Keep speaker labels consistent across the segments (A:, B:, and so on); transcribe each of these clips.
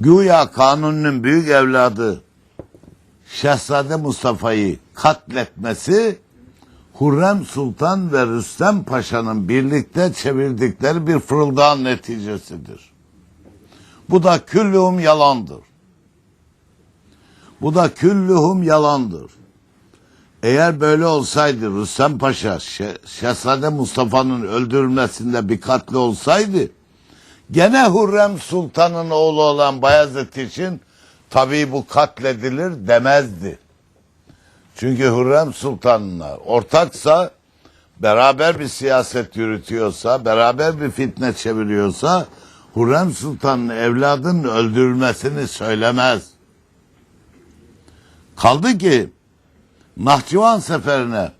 A: Güya Kanuni'nin büyük evladı Şehzade Mustafa'yı katletmesi Hürrem Sultan ve Rüstem Paşa'nın birlikte çevirdikleri bir fırıldağın neticesidir. Bu da küllühüm yalandır. Bu da küllühüm yalandır. Eğer böyle olsaydı Rüstem Paşa Şe- Şehzade Mustafa'nın öldürülmesinde bir katli olsaydı gene Hürrem Sultan'ın oğlu olan Bayezid için tabii bu katledilir demezdi. Çünkü Hürrem Sultan'la ortaksa beraber bir siyaset yürütüyorsa, beraber bir fitne çeviriyorsa Hürrem Sultan'ın evladının öldürülmesini söylemez. Kaldı ki Nahçıvan seferine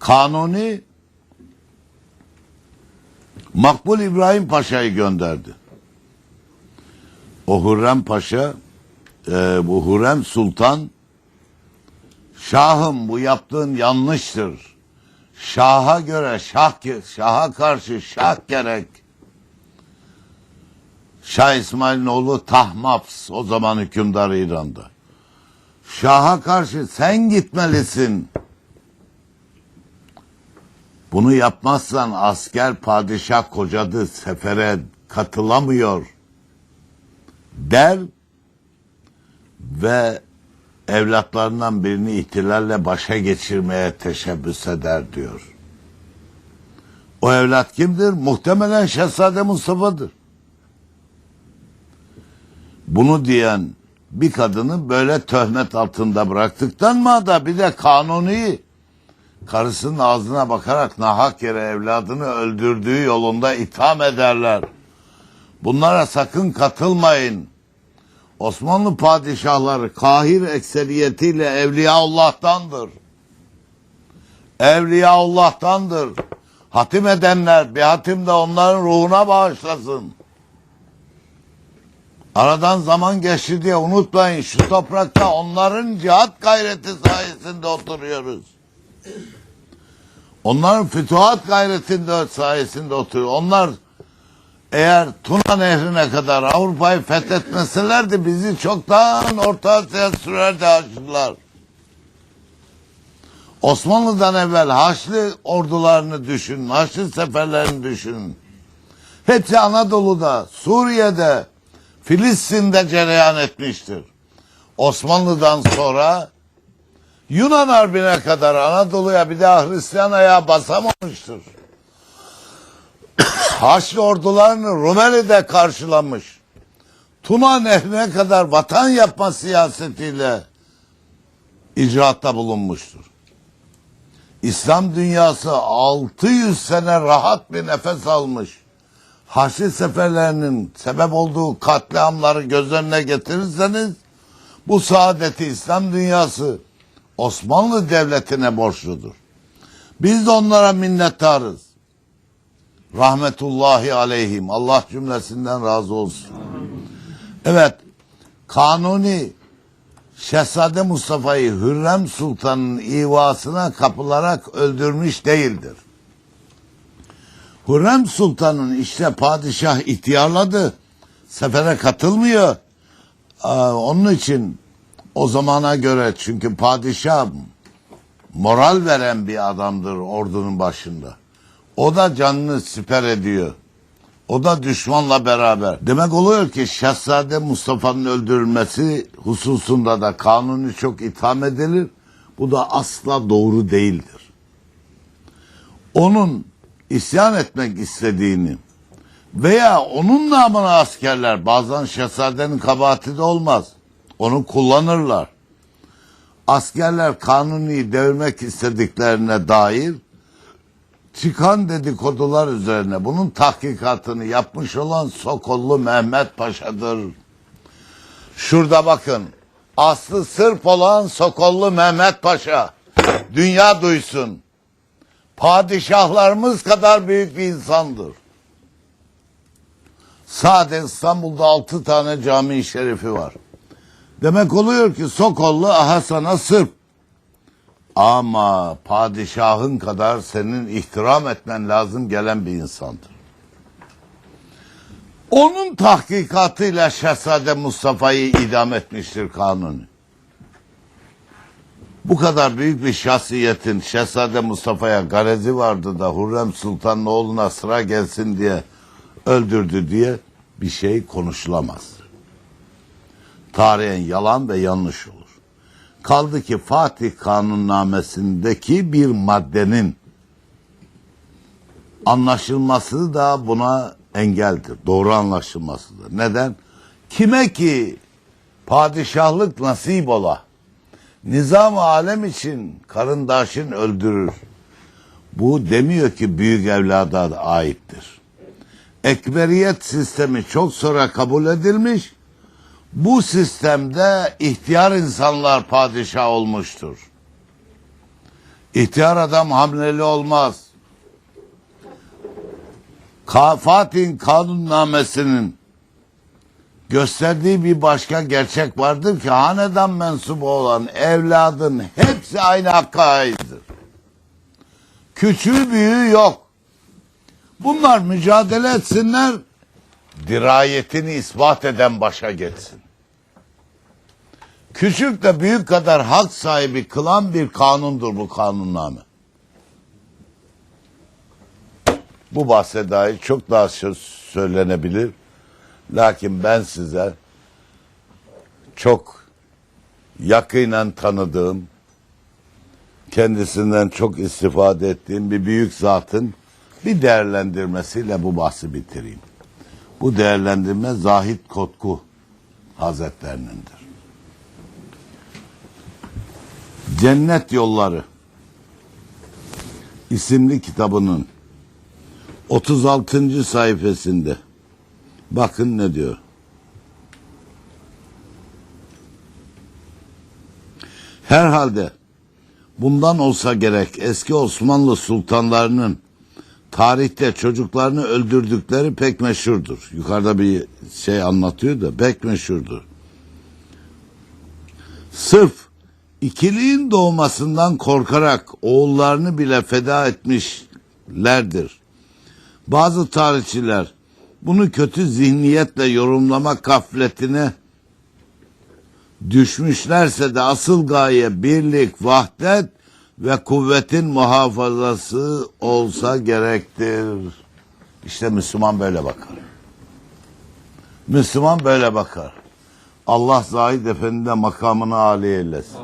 A: Kanuni Makbul İbrahim Paşa'yı gönderdi. O Hürrem Paşa, e, bu Hürrem Sultan, Şahım bu yaptığın yanlıştır. Şaha göre şah, şaha karşı şah gerek. Şah İsmail'in oğlu Tahmaps o zaman hükümdar İran'da. Şaha karşı sen gitmelisin. Bunu yapmazsan asker padişah kocadı sefere katılamıyor der ve evlatlarından birini ihtilalle başa geçirmeye teşebbüs eder diyor. O evlat kimdir? Muhtemelen Şehzade Mustafa'dır. Bunu diyen bir kadını böyle töhmet altında bıraktıktan mı da bir de kanuni karısının ağzına bakarak nahak yere evladını öldürdüğü yolunda itham ederler. Bunlara sakın katılmayın. Osmanlı padişahları kahir ekseriyetiyle Evliyaullah'tandır. Evliyaullah'tandır. Hatim edenler bir hatim de onların ruhuna bağışlasın. Aradan zaman geçti diye unutmayın şu toprakta onların cihat gayreti sayesinde oturuyoruz. Onların fütuhat gayretinde sayesinde oturuyor. Onlar eğer Tuna Nehri'ne kadar Avrupa'yı fethetmeselerdi bizi çoktan Orta Asya'ya sürerdi Haçlılar. Osmanlı'dan evvel Haçlı ordularını düşünün, Haçlı seferlerini düşünün. Hepsi Anadolu'da, Suriye'de, Filistin'de cereyan etmiştir. Osmanlı'dan sonra Yunan Harbi'ne kadar Anadolu'ya bir daha Hristiyan ayağı basamamıştır. Haçlı ordularını Rumeli'de karşılamış. Tuna Nehri'ne kadar vatan yapma siyasetiyle icraatta bulunmuştur. İslam dünyası 600 sene rahat bir nefes almış. Haçlı seferlerinin sebep olduğu katliamları göz önüne getirirseniz bu saadeti İslam dünyası Osmanlı Devleti'ne borçludur. Biz de onlara minnettarız. Rahmetullahi aleyhim. Allah cümlesinden razı olsun. Evet. Kanuni Şehzade Mustafa'yı Hürrem Sultan'ın ivasına kapılarak öldürmüş değildir. Hürrem Sultan'ın işte padişah ihtiyarladı. Sefere katılmıyor. Aa, onun için o zamana göre çünkü padişah moral veren bir adamdır ordunun başında. O da canını siper ediyor. O da düşmanla beraber. Demek oluyor ki Şehzade Mustafa'nın öldürülmesi hususunda da kanuni çok itham edilir. Bu da asla doğru değildir. Onun isyan etmek istediğini veya onun namına askerler bazen şehzadenin kabahati de olmaz. Onu kullanırlar. Askerler kanuni devirmek istediklerine dair çıkan dedikodular üzerine bunun tahkikatını yapmış olan Sokollu Mehmet Paşa'dır. Şurada bakın. Aslı Sırp olan Sokollu Mehmet Paşa. Dünya duysun. Padişahlarımız kadar büyük bir insandır. Sade İstanbul'da altı tane cami şerifi var. Demek oluyor ki Sokollu Hasan'a Sırp. Ama padişahın kadar senin ihtiram etmen lazım gelen bir insandır. Onun tahkikatıyla Şehzade Mustafa'yı idam etmiştir kanuni. Bu kadar büyük bir şahsiyetin Şehzade Mustafa'ya garezi vardı da Hürrem Sultan'ın oğluna sıra gelsin diye öldürdü diye bir şey konuşulamaz. Tarihen yalan ve yanlış olur. Kaldı ki Fatih Kanunnamesindeki bir maddenin anlaşılması da buna engeldir. Doğru anlaşılmasıdır. Neden? Kime ki padişahlık nasip ola, nizam alem için karındaşın öldürür. Bu demiyor ki büyük evlada da aittir. Ekberiyet sistemi çok sonra kabul edilmiş. Bu sistemde ihtiyar insanlar padişah olmuştur. İhtiyar adam hamleli olmaz. Fatih'in kanunnamesinin gösterdiği bir başka gerçek vardır ki hanedan mensubu olan evladın hepsi aynı hakka aittir. Küçüğü büyüğü yok. Bunlar mücadele etsinler, dirayetini ispat eden başa geçsin. Küçük de büyük kadar hak sahibi kılan bir kanundur bu kanunname. Bu bahse dair çok daha söz söylenebilir. Lakin ben size çok yakinen tanıdığım, kendisinden çok istifade ettiğim bir büyük zatın bir değerlendirmesiyle bu bahsi bitireyim. Bu değerlendirme Zahid Kotku Hazretlerinindir. Cennet Yolları isimli kitabının 36. sayfasında bakın ne diyor. Herhalde bundan olsa gerek eski Osmanlı sultanlarının tarihte çocuklarını öldürdükleri pek meşhurdur. Yukarıda bir şey anlatıyor da pek meşhurdur. Sırf ikiliğin doğmasından korkarak oğullarını bile feda etmişlerdir. Bazı tarihçiler bunu kötü zihniyetle yorumlama gafletine düşmüşlerse de asıl gaye birlik, vahdet ve kuvvetin muhafazası olsa gerektir. İşte Müslüman böyle bakar. Müslüman böyle bakar. Allah Zahid Efendi de makamını âli eylesin.